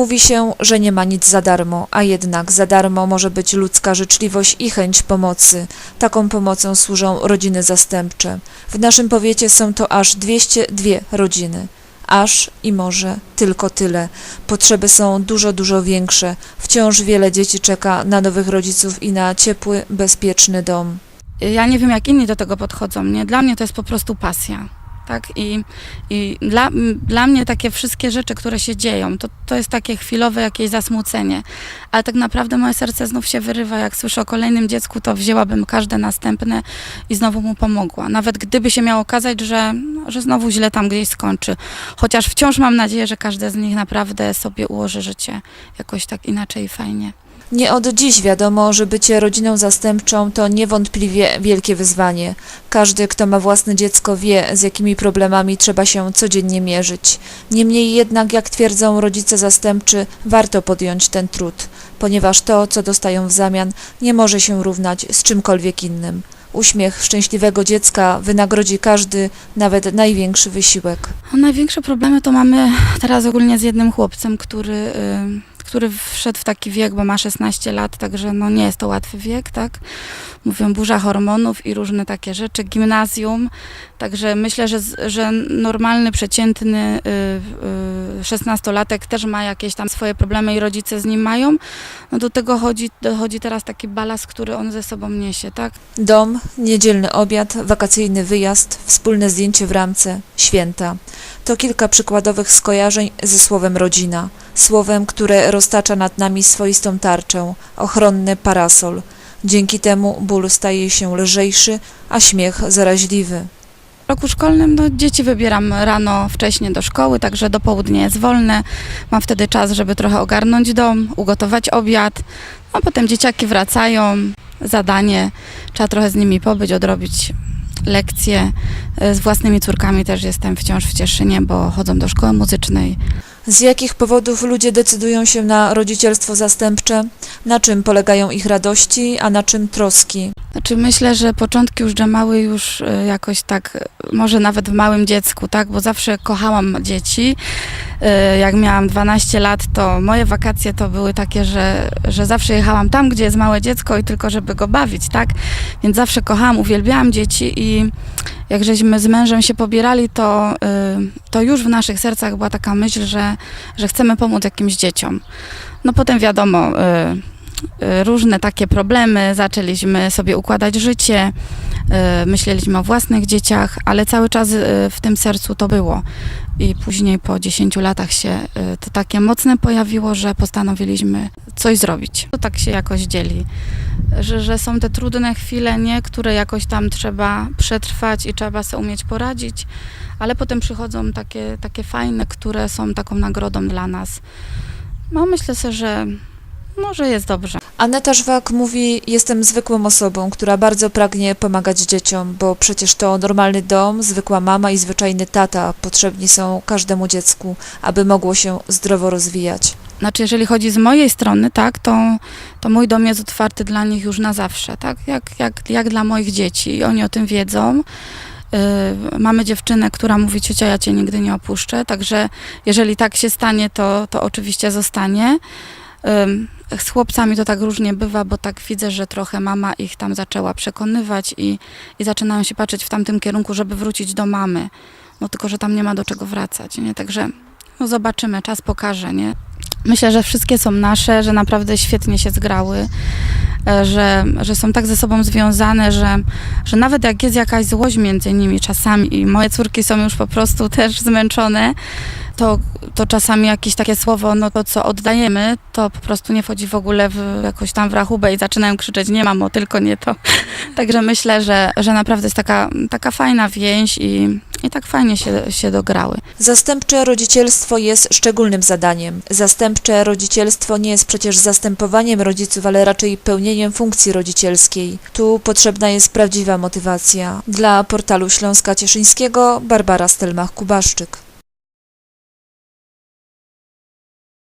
Mówi się, że nie ma nic za darmo, a jednak za darmo może być ludzka życzliwość i chęć pomocy. Taką pomocą służą rodziny zastępcze. W naszym powiecie są to aż 202 rodziny. Aż i może tylko tyle. Potrzeby są dużo, dużo większe. Wciąż wiele dzieci czeka na nowych rodziców i na ciepły, bezpieczny dom. Ja nie wiem, jak inni do tego podchodzą. Nie? Dla mnie to jest po prostu pasja. Tak? I, i dla, dla mnie takie wszystkie rzeczy, które się dzieją, to, to jest takie chwilowe jakieś zasmucenie. Ale tak naprawdę moje serce znów się wyrywa. Jak słyszę o kolejnym dziecku, to wzięłabym każde następne i znowu mu pomogła. Nawet gdyby się miało okazać, że, że znowu źle tam gdzieś skończy. Chociaż wciąż mam nadzieję, że każde z nich naprawdę sobie ułoży życie jakoś tak inaczej i fajnie. Nie od dziś wiadomo, że bycie rodziną zastępczą to niewątpliwie wielkie wyzwanie. Każdy, kto ma własne dziecko, wie, z jakimi problemami trzeba się codziennie mierzyć. Niemniej jednak, jak twierdzą rodzice zastępczy, warto podjąć ten trud, ponieważ to, co dostają w zamian, nie może się równać z czymkolwiek innym. Uśmiech szczęśliwego dziecka wynagrodzi każdy, nawet największy wysiłek. Największe problemy to mamy teraz ogólnie z jednym chłopcem, który, y, który wszedł w taki wiek, bo ma 16 lat, także no nie jest to łatwy wiek, tak? Mówią burza hormonów i różne takie rzeczy, gimnazjum, także myślę, że, że normalny, przeciętny 16-latek też ma jakieś tam swoje problemy i rodzice z nim mają. No do tego chodzi, dochodzi teraz taki balast, który on ze sobą niesie, tak? Dom, niedzielny obiad, wakacyjny wyjazd, wspólne zdjęcie w ramce, święta. To kilka przykładowych skojarzeń ze słowem rodzina. Słowem, które roztacza nad nami swoistą tarczę, ochronny parasol. Dzięki temu ból staje się lżejszy, a śmiech zaraźliwy. Roku szkolnym no, dzieci wybieram rano wcześnie do szkoły, także do południa jest wolne. Mam wtedy czas, żeby trochę ogarnąć dom, ugotować obiad. A potem dzieciaki wracają, zadanie, trzeba trochę z nimi pobyć, odrobić lekcje. Z własnymi córkami też jestem wciąż w Cieszynie, bo chodzą do szkoły muzycznej. Z jakich powodów ludzie decydują się na rodzicielstwo zastępcze? Na czym polegają ich radości, a na czym troski? Znaczy myślę, że początki już drzemały już e, jakoś tak, e, może nawet w małym dziecku, tak, bo zawsze kochałam dzieci. E, Jak miałam 12 lat, to moje wakacje to były takie, że, że zawsze jechałam tam, gdzie jest małe dziecko i tylko żeby go bawić, tak? Więc zawsze kochałam, uwielbiałam dzieci i jak żeśmy z mężem się pobierali, to, to już w naszych sercach była taka myśl, że, że chcemy pomóc jakimś dzieciom. No potem wiadomo, różne takie problemy, zaczęliśmy sobie układać życie, y, myśleliśmy o własnych dzieciach, ale cały czas y, w tym sercu to było. I później po 10 latach się y, to takie mocne pojawiło, że postanowiliśmy coś zrobić. To tak się jakoś dzieli, że, że są te trudne chwile, nie, które jakoś tam trzeba przetrwać i trzeba sobie umieć poradzić, ale potem przychodzą takie, takie fajne, które są taką nagrodą dla nas. No myślę sobie, że może jest dobrze. Aneta Żwak mówi, jestem zwykłą osobą, która bardzo pragnie pomagać dzieciom, bo przecież to normalny dom, zwykła mama i zwyczajny tata potrzebni są każdemu dziecku, aby mogło się zdrowo rozwijać. Znaczy, jeżeli chodzi z mojej strony, tak, to, to mój dom jest otwarty dla nich już na zawsze, tak, jak, jak, jak dla moich dzieci. I oni o tym wiedzą. Yy, mamy dziewczynę, która mówi, ciocia, ja cię nigdy nie opuszczę, także jeżeli tak się stanie, to, to oczywiście zostanie. Z chłopcami to tak różnie bywa, bo tak widzę, że trochę mama ich tam zaczęła przekonywać i, i zaczynają się patrzeć w tamtym kierunku, żeby wrócić do mamy. No tylko, że tam nie ma do czego wracać, nie? Także no zobaczymy, czas pokaże, nie? Myślę, że wszystkie są nasze, że naprawdę świetnie się zgrały, że, że są tak ze sobą związane, że, że nawet jak jest jakaś złość między nimi czasami i moje córki są już po prostu też zmęczone, to, to czasami jakieś takie słowo, no to co oddajemy, to po prostu nie wchodzi w ogóle w jakoś tam w rachubę i zaczynają krzyczeć, nie mamo, tylko nie to. Także myślę, że, że naprawdę jest taka, taka fajna więź i, i tak fajnie się, się dograły. Zastępcze rodzicielstwo jest szczególnym zadaniem. Zastępcze rodzicielstwo nie jest przecież zastępowaniem rodziców, ale raczej pełnieniem funkcji rodzicielskiej. Tu potrzebna jest prawdziwa motywacja. Dla portalu Śląska Cieszyńskiego Barbara Stelmach-Kubaszczyk.